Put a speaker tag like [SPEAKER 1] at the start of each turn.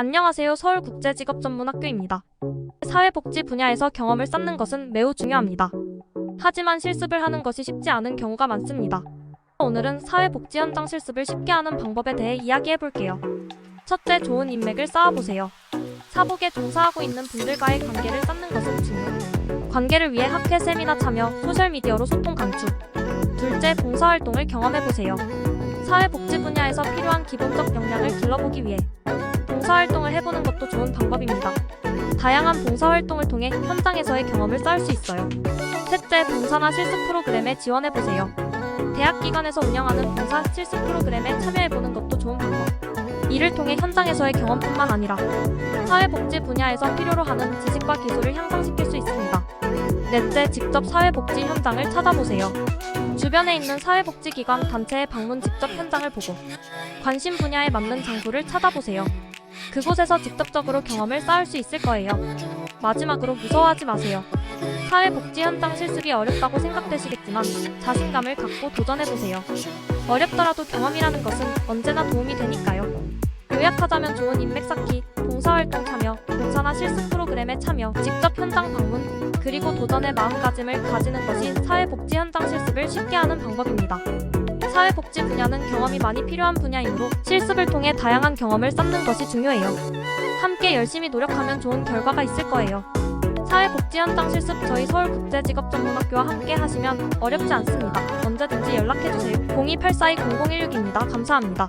[SPEAKER 1] 안녕하세요. 서울국제직업전문학교입니다. 사회복지 분야에서 경험을 쌓는 것은 매우 중요합니다. 하지만 실습을 하는 것이 쉽지 않은 경우가 많습니다. 오늘은 사회복지 현장 실습을 쉽게 하는 방법에 대해 이야기해 볼게요. 첫째, 좋은 인맥을 쌓아보세요. 사복에 종사하고 있는 분들과의 관계를 쌓는 것은 중요. 관계를 위해 학회 세미나 참여, 소셜미디어로 소통 강추. 둘째, 봉사활동을 경험해 보세요. 사회복지 분야에서 필요한 기본적 역량을 길러보기 위해 봉사활동을 해보는 것도 좋은 방법입니다. 다양한 봉사활동을 통해 현장에서의 경험을 쌓을 수 있어요. 셋째, 봉사나 실습 프로그램에 지원해보세요. 대학 기관에서 운영하는 봉사 실습 프로그램에 참여해보는 것도 좋은 방법. 이를 통해 현장에서의 경험뿐만 아니라 사회복지 분야에서 필요로 하는 지식과 기술을 향상시킬 수 있습니다. 넷째, 직접 사회복지 현장을 찾아보세요. 주변에 있는 사회복지기관, 단체의 방문 직접 현장을 보고 관심 분야에 맞는 장소를 찾아보세요. 그곳에서 직접적으로 경험을 쌓을 수 있을 거예요. 마지막으로 무서워하지 마세요. 사회복지 현장 실습이 어렵다고 생각되시겠지만 자신감을 갖고 도전해보세요. 어렵더라도 경험이라는 것은 언제나 도움이 되니까요. 요약하자면 좋은 인맥 쌓기, 봉사활동 참여, 봉사나 실습 프로그램에 참여, 직접 현장 방문, 그리고 도전의 마음가짐을 가지는 것이 사회복지 현장 실습을 쉽게 하는 방법입니다. 사회복지 분야는 경험이 많이 필요한 분야이므로 실습을 통해 다양한 경험을 쌓는 것이 중요해요. 함께 열심히 노력하면 좋은 결과가 있을 거예요. 사회복지 현장 실습 저희 서울국제직업전문학교와 함께 하시면 어렵지 않습니다. 언제든지 연락해주세요. 028420016입니다. 감사합니다.